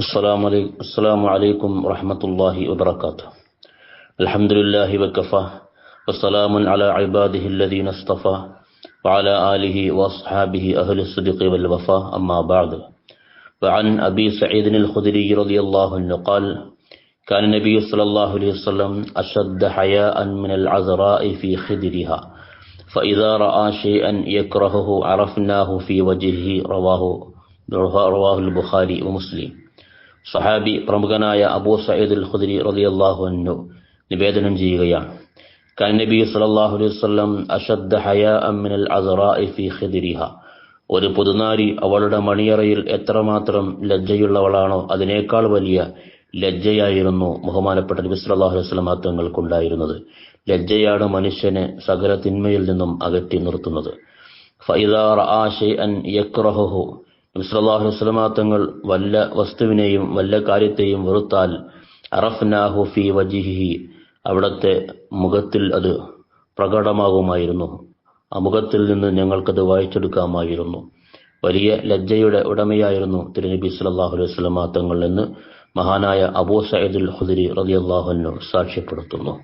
السلام عليكم السلام عليكم ورحمة الله وبركاته. الحمد لله وكفى وسلام على عباده الذين اصطفى وعلى آله وأصحابه أهل الصدق والوفاء أما بعد. وعن أبي سعيد الخدري رضي الله عنه قال كان النبي صلى الله عليه وسلم أشد حياء من العذراء في خدرها فإذا رأى شيئا يكرهه عرفناه في وجهه. رواه رواه البخاري ومسلم. സഹാബി പ്രമുഖനായ അബൂ സയ്യിദുൽ ഖുദ്രി റളിയല്ലാഹു അൻഹു നിവേദനം ചെയ്യുകയാണ്. കാൻ നബി സല്ലല്ലാഹു അലൈഹി വസല്ലം അഷദ്ദ ഹയാഅൻ മിനൽ അസ്റാഇ ഫീ ഖിദ്രിഹ. ഒരു പുതുനാരി അവളുടെ മണിയറയിൽ എത്രമാത്രം ലജ്ജയുള്ളവളാണോ അതിനേക്കാൾ വലിയ ലജ്ജയായിരുന്നു ബഹുമാനപ്പെട്ട നബി സല്ലല്ലാഹു അലൈഹി വസല്ലം തങ്ങൾക്കുണ്ടായിരുന്നത്. ലജ്ജയാണ് മനുഷ്യനെ സകല തിന്മയിൽ നിന്നും അകറ്റി നിർത്തുന്നത്. ഫൈദാ റആ ഷൈഅൻ യക്റഹുഹു തങ്ങൾ വല്ല വസ്തുവിനെയും വല്ല കാര്യത്തെയും വെറുത്താൽ അറഫ്നാഹു ഫി വജിഹി അവിടത്തെ മുഖത്തിൽ അത് പ്രകടമാകുമായിരുന്നു. ആ മുഖത്തിൽ നിന്ന് ഞങ്ങൾക്കത് വായിച്ചെടുക്കാമായിരുന്നു. വലിയ ലജ്ജയുടെ ഉടമയായിരുന്നു തിരുനബി സല്ലാഹു അലൈഹി സ്വലമാ തങ്ങൾ എന്ന് മഹാനായ അബൂ സയ്യിദുൽ ഹുദരി റളിയല്ലാഹു അൻഹു സാക്ഷ്യപ്പെടുത്തുന്നു.